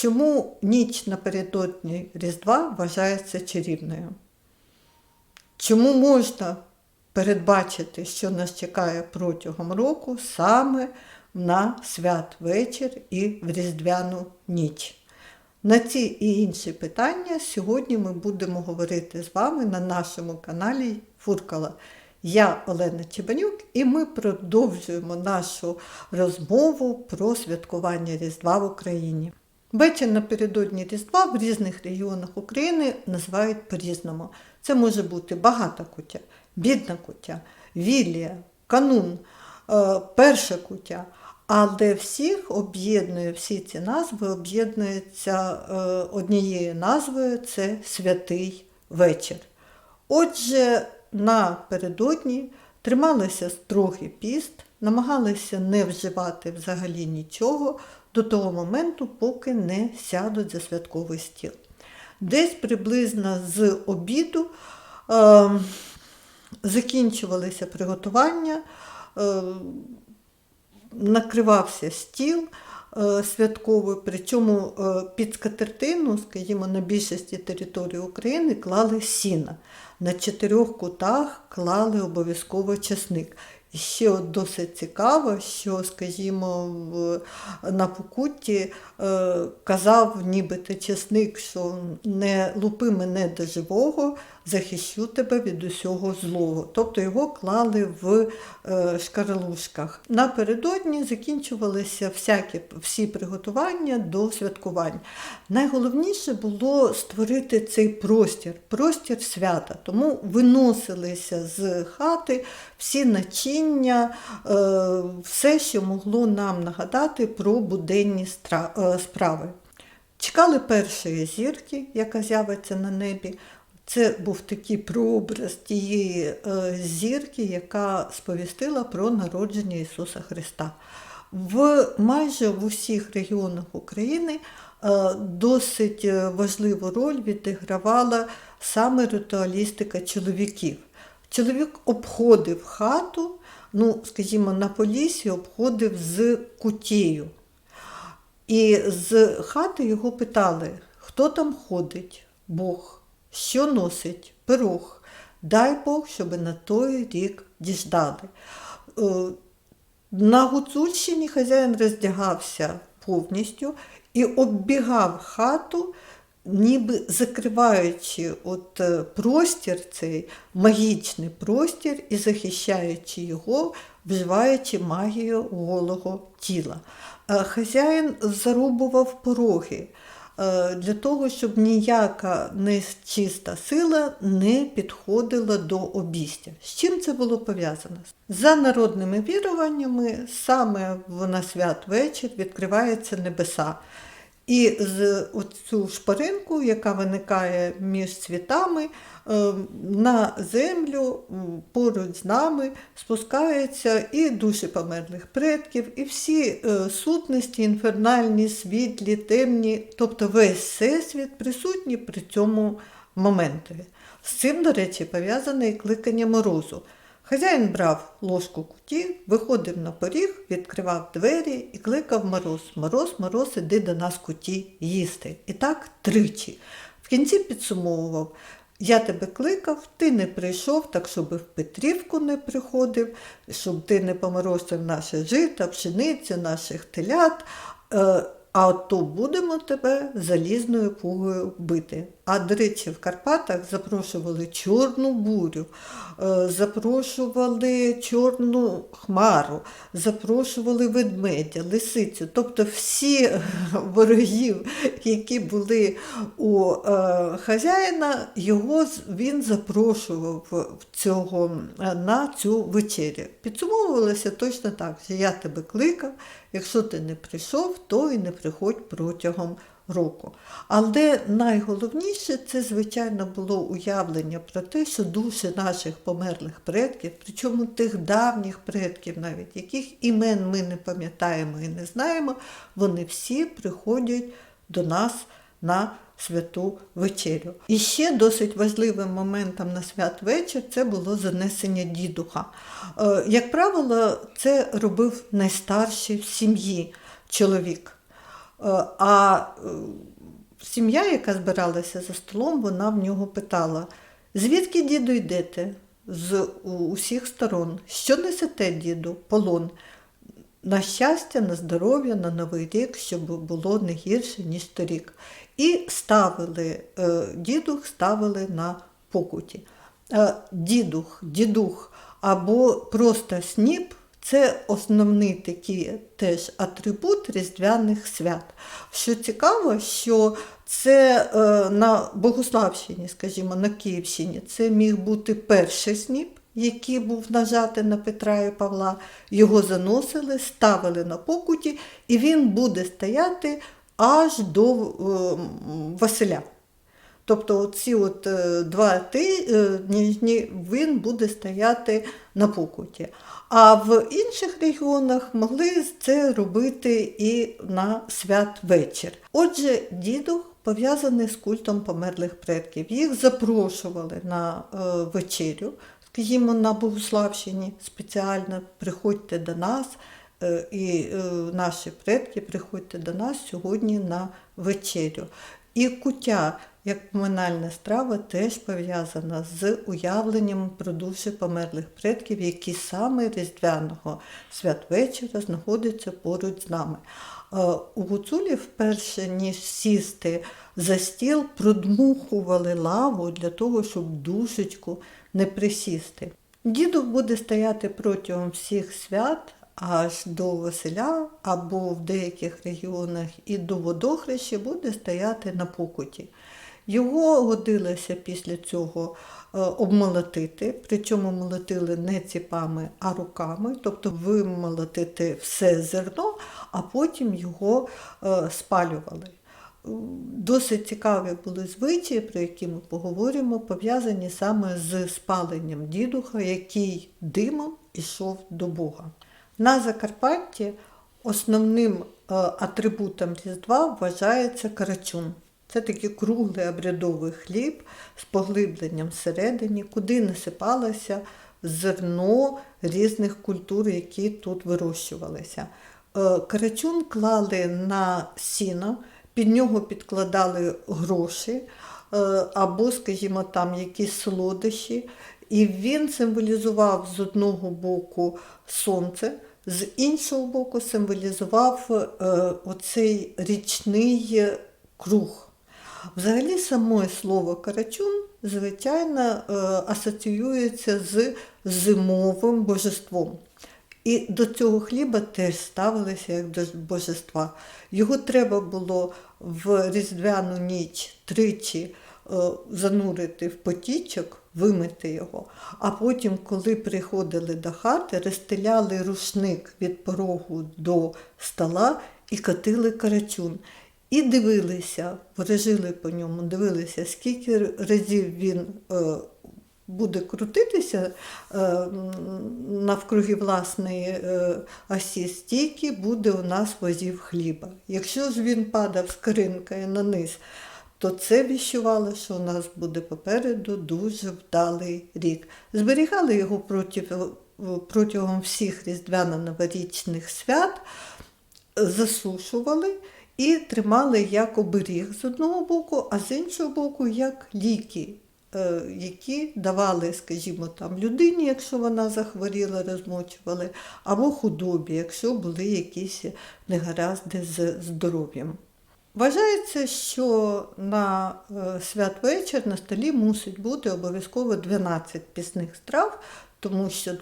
Чому ніч напередодні Різдва вважається чарівною? Чому можна передбачити, що нас чекає протягом року саме на святвечір і в Різдвяну ніч? На ці і інші питання сьогодні ми будемо говорити з вами на нашому каналі Фуркала. Я Олена Чебанюк, і ми продовжуємо нашу розмову про святкування Різдва в Україні. Вечір напередодні Різдва в різних регіонах України називають по-різному. Це може бути багата куття, бідна куття, вілія, канун, е, перша куття. Але всіх об'єднує всі ці назви, об'єднуються е, однією назвою це святий вечір. Отже, напередодні трималися строгий піст, намагалися не вживати взагалі нічого до того моменту, поки не сядуть за святковий стіл. Десь приблизно з обіду е, закінчувалися приготування. Е, накривався стіл е, святковий, причому е, під скатертину, скажімо, на більшості території України клали сіна. На чотирьох кутах клали обов'язково часник. Ще досить цікаво, що, скажімо, в, на Покутті е, казав нібито чесник, що не лупи мене до живого, захищу тебе від усього злого. Тобто його клали в е, шкаралушках. Напередодні закінчувалися всякі, всі приготування до святкувань. Найголовніше було створити цей простір, простір свята. Тому виносилися з хати всі начиння, е, все, що могло нам нагадати про буденні е, справи. Чекали першої зірки, яка з'явиться на небі. Це був такий прообраз тієї е, зірки, яка сповістила про народження Ісуса Христа. В майже в усіх регіонах України е, досить е, важливу роль відігравала саме ритуалістика чоловіків. Чоловік обходив хату, ну, скажімо, на полісі обходив з кутєю. І з хати його питали, хто там ходить, Бог, що носить пирог. Дай Бог, щоб на той рік діждали. Е, На Гуцульщині хазяїн роздягався повністю і оббігав хату, ніби закриваючи от е, простір, цей магічний простір і захищаючи його, вживаючи магію голого тіла. Е, Хазяїн зарубував пороги для того, щоб ніяка нечиста сила не підходила до обістя. З чим це було пов'язано? За народними віруваннями, саме на святвечір відкриваються небеса. І з оцю шпаринку, яка виникає між світами, е, на землю поруч з нами спускаються і душі померлих предків, і всі е, сутності, інфернальні, світлі, темні, тобто весь всесвіт присутні при цьому моментові. З цим, до речі, пов'язане і кликання морозу. Хазяїн брав ложку куті, виходив на поріг, відкривав двері і кликав мороз. Мороз, мороз, іди до нас куті їсти. І так тричі. В кінці підсумовував. Я тебе кликав, ти не прийшов, так щоб в Петрівку не приходив, щоб ти не поморозив наше жита, пшеницю, наших телят. Е, а то будемо тебе залізною пугою бити. А до речі, в Карпатах запрошували чорну бурю, е, запрошували чорну хмару, запрошували ведмедя, лисицю. Тобто всі ворогів, які були у е, хазяїна, його він запрошував цього, е, на цю вечерю. Підсумовувалося точно так, що я тебе кликав, якщо ти не прийшов, то і не приходь протягом року. Але найголовніше це, звичайно, було уявлення про те, що душі наших померлих предків, причому тих давніх предків, навіть яких імен ми не пам'ятаємо і не знаємо, вони всі приходять до нас на святу вечерю. І ще досить важливим моментом на святвечір це було занесення дідуха. Е, Як правило, це робив найстарший в сім'ї чоловік. А е, сім'я, яка збиралася за столом, вона в нього питала: звідки діду йдете? З усіх сторон. Що несете, діду? Полон. На щастя, на здоров'я, на новий рік, щоб було не гірше, ніж торік. І ставили, е, дідух ставили на покуті. Е, дідух, дідух або просто сніп це основний такий теж атрибут різдвяних свят. Що цікаво, що це е, на Богославщині, скажімо, на Київщині, це міг бути перший сніп, який був нажатий на Петра і Павла. Його заносили, ставили на покуті, і він буде стояти аж до е, Василя. Тобто ці от е, два тижні він буде стояти на покуті. А в інших регіонах могли це робити і на святвечір. Отже, дідух пов'язаний з культом померлих предків. Їх запрошували на е, вечерю, скажімо, на Богославщині спеціально приходьте до нас. Е, І е, наші предки приходьте до нас сьогодні на вечерю. І куття, як поминальна страва, теж пов'язана з уявленням про душі померлих предків, які саме Різдвяного святвечора знаходяться поруч з нами. Е, У гуцулів, вперше ніж сісти за стіл, продмухували лаву для того, щоб душечку не присісти. Дідух буде стояти протягом всіх свят аж до Василя, або в деяких регіонах і до водохреща буде стояти на покуті. Його годилося після цього е, обмолотити, причому молотили не ціпами, а руками, тобто вимолотити все зерно, а потім його е, спалювали. Досить цікаві були звичаї, про які ми поговоримо, пов'язані саме з спаленням дідуха, який димом ішов до Бога. На Закарпатті основним е, атрибутом Різдва вважається карачун. Це такий круглий обрядовий хліб з поглибленням всередині, куди насипалося зерно різних культур, які тут вирощувалися. Е, Карачун клали на сіно, під нього підкладали гроші е, або, скажімо, там якісь солодощі. І він символізував з одного боку сонце, з іншого боку символізував е, оцей річний круг. Взагалі, саме слово карачун, звичайно, е, асоціюється з зимовим божеством. І до цього хліба теж ставилися як до божества. Його треба було в різдвяну ніч тричі е, занурити в потічок, вимити його. А потім, коли приходили до хати, розстеляли рушник від порогу до стола і катили карачун. І дивилися, ворожили по ньому, дивилися, скільки разів він е, буде крутитися е, навкруги власної е, осі, стільки буде у нас возів хліба. Якщо ж він падав скринкою на низ, то це віщувало, що у нас буде попереду дуже вдалий рік. Зберігали його протягом всіх різдвяно-новорічних свят, засушували і тримали як оберіг з одного боку, а з іншого боку, як ліки, е, які давали, скажімо, там людині, якщо вона захворіла, розмочували, або худобі, якщо були якісь негаразди з здоров'ям. Вважається, що на е, святвечір на столі мусить бути обов'язково 12 пісних страв, тому що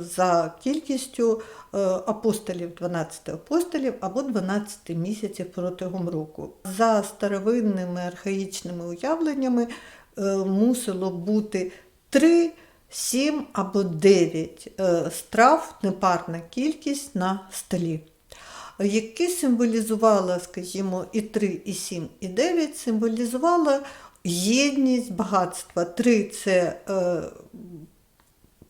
за кількістю е, апостолів 12 апостолів або 12 місяців протягом року. За старовинними архаїчними уявленнями е, мусило бути 3, 7 або 9 е, страв, непарна кількість на столі які символізувала, скажімо, і 3, і 7, і 9, символізувала єдність багатства. 3 це е,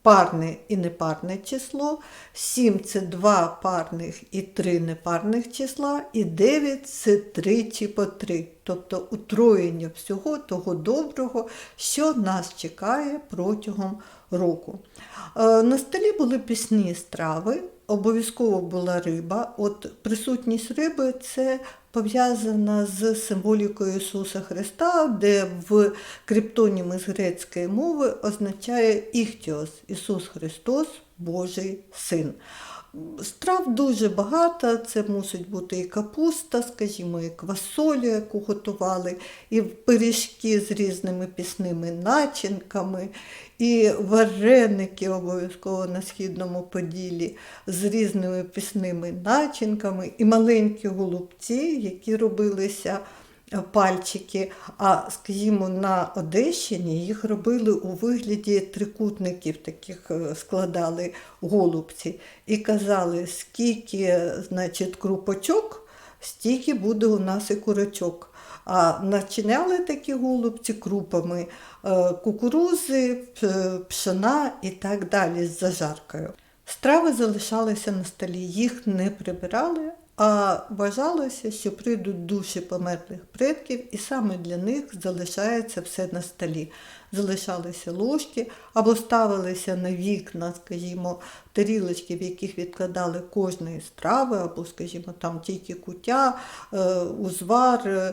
парне і непарне число, 7 це два парних і три непарних числа, і 9 це тричі по 3, тобто утроєння всього того доброго, що нас чекає протягом року. Е, На були пісні страви, обов'язково була риба. От присутність риби це пов'язана з символікою Ісуса Христа, де в криптонімі з грецької мови означає Іхтіос Ісус Христос, Божий Син. Страв дуже багато, це мусить бути і капуста, скажімо, і квасоля, яку готували, і пиріжки з різними пісними начинками, і вареники обов'язково на східному поділі з різними пісними начинками, і маленькі голубці, які робилися пальчики. А скажімо, на Одещині їх робили у вигляді трикутників, таких е, складали голубці, і казали, скільки значить, крупочок, стільки буде у нас і курочок. А начиняли такі голубці крупами е, кукурузи, пшена і так далі з зажаркою. Страви залишалися на столі, їх не прибирали, а вважалося, що прийдуть душі померлих предків, і саме для них залишається все на столі. Залишалися ложки або ставилися на вікна, скажімо, тарілочки, в яких відкладали кожної страви, або, скажімо, там тільки куття, е, узвар, е,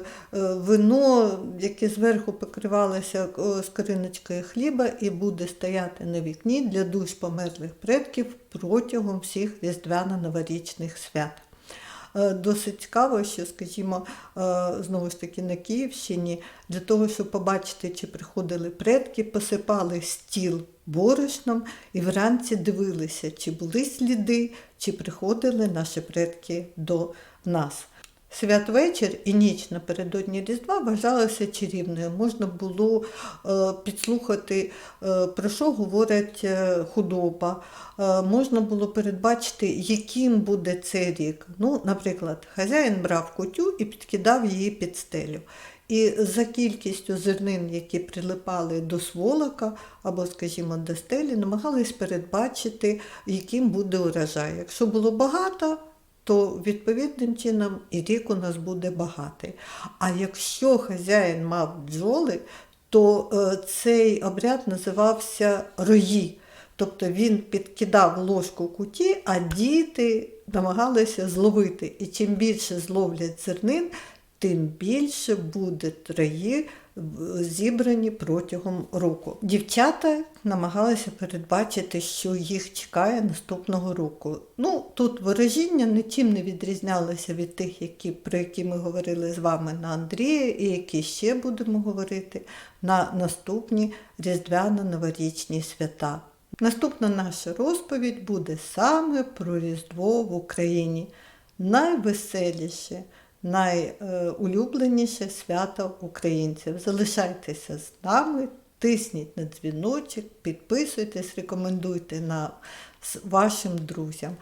вино, яке зверху покривалося е, скориночкою хліба, і буде стояти на вікні для душ померлих предків протягом всіх різдвяно-новорічних свят. Е, Досить цікаво, що, скажімо, е, знову ж таки на Київщині, для того, щоб побачити, чи приходили предки, посипали стіл борошном і вранці дивилися, чи були сліди, чи приходили наші предки до нас. Святвечір і ніч напередодні Різдва вважалася чарівною. Можна було е, підслухати, е, про що говорить е, худоба. Можна було передбачити, яким буде цей рік. Ну, наприклад, хазяїн брав кутю і підкидав її під стелю. І за кількістю зернин, які прилипали до сволока або, скажімо, до стелі, намагались передбачити, яким буде урожай. Якщо було багато, то відповідним чином і рік у нас буде багатий. А якщо хазяїн мав бджоли, то е, цей обряд називався рої. Тобто він підкидав ложку куті, а діти намагалися зловити. І чим більше зловлять зернин, тим більше буде в- зібрані протягом року. Дівчата намагалися передбачити, що їх чекає наступного року. Ну, тут ворожіння нічим не відрізнялося від тих, які, про які ми говорили з вами на Андрія, і які ще будемо говорити на наступні різдвяно-новорічні свята. Наступна наша розповідь буде саме про Різдво в Україні. Найвеселіше, найулюбленіше свято українців. Залишайтеся з нами, тисніть на дзвіночок, підписуйтесь, рекомендуйте на вашим друзям.